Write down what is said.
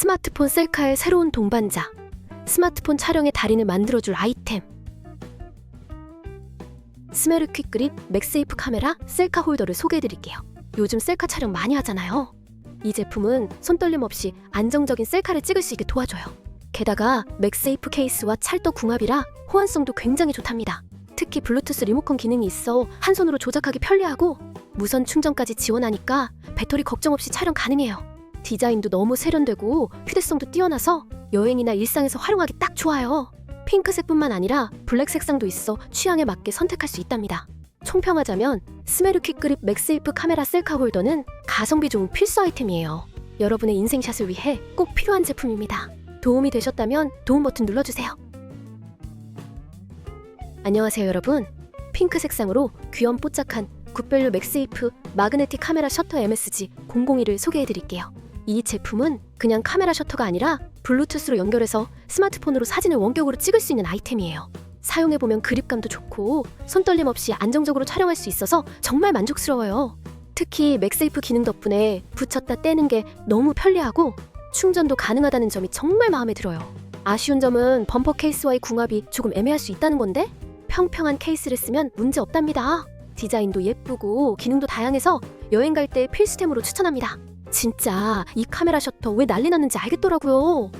스마트폰 셀카의 새로운 동반자. 스마트폰 촬영의 달인을 만들어줄 아이템. 스메르 퀵 그립 맥세이프 카메라 셀카 홀더를 소개해드릴게요. 요즘 셀카 촬영 많이 하잖아요. 이 제품은 손떨림 없이 안정적인 셀카를 찍을 수 있게 도와줘요. 게다가 맥세이프 케이스와 찰떡 궁합이라 호환성도 굉장히 좋답니다. 특히 블루투스 리모컨 기능이 있어 한 손으로 조작하기 편리하고 무선 충전까지 지원하니까 배터리 걱정 없이 촬영 가능해요. 디자인도 너무 세련되고 휴대성도 뛰어나서 여행이나 일상에서 활용하기 딱 좋아요. 핑크색뿐만 아니라 블랙 색상도 있어 취향에 맞게 선택할 수 있답니다. 총평하자면 스메르 퀵그립 맥세이프 카메라 셀카 홀더는 가성비 좋은 필수 아이템이에요. 여러분의 인생샷을 위해 꼭 필요한 제품입니다. 도움이 되셨다면 도움 버튼 눌러주세요. 안녕하세요 여러분. 핑크 색상으로 귀염 뽀짝한 굿밸류 맥세이프 마그네틱 카메라 셔터 MSG 001을 소개해드릴게요. 이 제품은 그냥 카메라 셔터가 아니라 블루투스로 연결해서 스마트폰으로 사진을 원격으로 찍을 수 있는 아이템이에요. 사용해보면 그립감도 좋고 손떨림 없이 안정적으로 촬영할 수 있어서 정말 만족스러워요. 특히 맥세이프 기능 덕분에 붙였다 떼는 게 너무 편리하고 충전도 가능하다는 점이 정말 마음에 들어요. 아쉬운 점은 범퍼 케이스와의 궁합이 조금 애매할 수 있다는 건데 평평한 케이스를 쓰면 문제 없답니다. 디자인도 예쁘고 기능도 다양해서 여행 갈 때 필수템으로 추천합니다. 진짜 이 카메라 셔터 왜 난리 났는지 알겠더라고요.